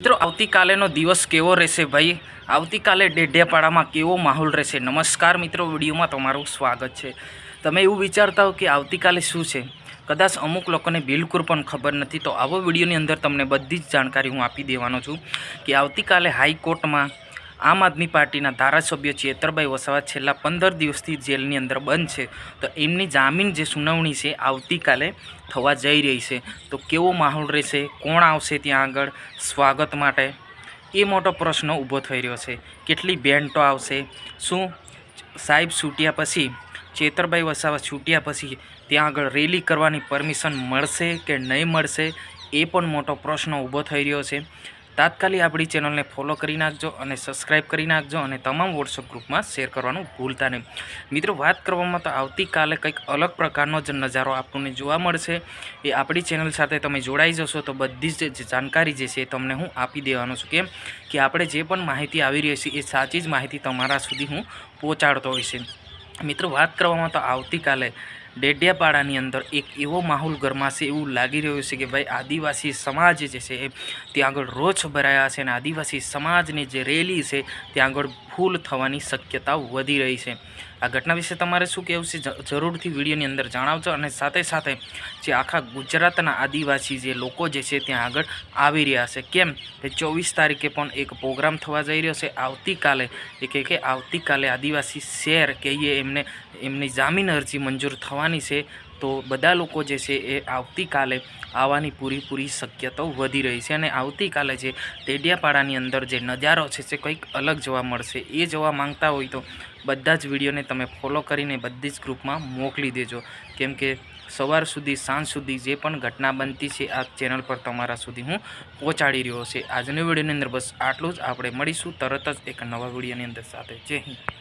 મિત્રો, આવતીકાલેનો દિવસ કેવો રહેશે ભાઈ? આવતીકાલે ડેઢિયાપાડામાં કેવો માહોલ રહેશે? નમસ્કાર મિત્રો, વિડીયોમાં તમારું સ્વાગત છે. તમે એવું વિચારતા હો કે આવતીકાલે શું છે? કદાચ અમુક લોકોને બિલકુલ પણ ખબર નથી. તો આવો વિડીયોની અંદર તમને બધી જ જાણકારી હું આપી દેવાનો છું કે આવતીકાલે હાઈકોર્ટમાં આમ આદમી પાર્ટીના ધારાસભ્ય ચેતરભાઈ વસાવા છેલ્લા પંદર દિવસથી જેલની અંદર બંધ છે. તો એમની જામીન જે સુનાવણી છે, આવતીકાલે થવા જઈ રહી છે. તો કેવો માહોલ રહેશે? કોણ આવશે ત્યાં આગળ? સ્વાગત માટે એ મોટો પ્રશ્ન ઊભો થઈ રહ્યો છે. કેટલી બેન્ટો આવશે? શું સાહેબ છૂટ્યા પછી, ચેતરભાઈ વસાવા છૂટ્યા પછી ત્યાં આગળ રેલી કરવાની પરમિશન મળશે કે નહીં મળશે? એ પણ મોટો પ્રશ્ન ઊભો થઈ રહ્યો છે. તાત્કાલિક આપણી ચેનલને ફોલો કરી નાખજો અને સબસ્ક્રાઈબ કરી નાખજો અને તમામ વોટ્સઅપ ગ્રુપમાં શેર કરવાનું ભૂલતા નહીં. મિત્રો, વાત કરવામાં તો આવતીકાલે કંઈક અલગ પ્રકારનો જ નજારો આપણને જોવા મળશે. એ આપણી ચેનલ સાથે તમે જોડાઈ જશો તો બધી જ જાણકારી જે છે તમને હું આપી દેવાનો છું કેમ કે આપણે જે પણ માહિતી આવી રહી છે એ સાચી જ માહિતી તમારા સુધી હું પહોંચાડતો હોય છે મિત્રો, વાત કરવામાં તો આવતીકાલે ડેડિયાપાડાની અંદર એક એવો માહોલ ગરમાશે એવું લાગી રહ્યું છે કે ભાઈ આદિવાસી સમાજ જે છે ત્યાં આગળ રોષ ભરાયા છે અને આદિવાસી સમાજની જે રેલી છે, ત્યાં આગળ ફૂલ થવાની શક્યતા વધી રહી છે. આ ઘટના વિશે તમારે શું કહેવું છે? જરૂરથી વિડીયોની અંદર જણાવજો અને સાથે સાથે જે આખા ગુજરાતના આદિવાસી જે લોકો જે છે ત્યાં આગળ આવી રહ્યા છે. કેમ? કે ચોવીસ તારીખે પણ એક પ્રોગ્રામ થવા જઈ રહ્યો છે. આવતીકાલે, એ કે આવતીકાલે આદિવાસી શહેર કહીએ એમને, એમની જામીન અરજી મંજૂર થવાની છે. તો બધા લોકો જે છે એ આવતીકાલે આવવાની પૂરીપૂરી શક્યતાઓ વધી રહી છે અને આવતીકાલે જે ટેડિયાપાડાની અંદર જે નજારો છે તે કંઈક અલગ જોવા મળશે એ જોવા માંગતા હોય તો બધા જ વિડીયોને તમે ફોલો કરીને બધી જ ગ્રુપમાં મોકલી દેજો. કેમ કે સવાર સુધી, સાંજ સુધી જે પણ ઘટના બનતી છે આ ચેનલ પર તમારા સુધી હું પહોંચાડી રહ્યો છે. આજની વિડીયોની અંદર બસ આટલું જ. આપણે મળીશું તરત જ એક નવા વિડીયોની અંદર સાથે. જય હિન્દ.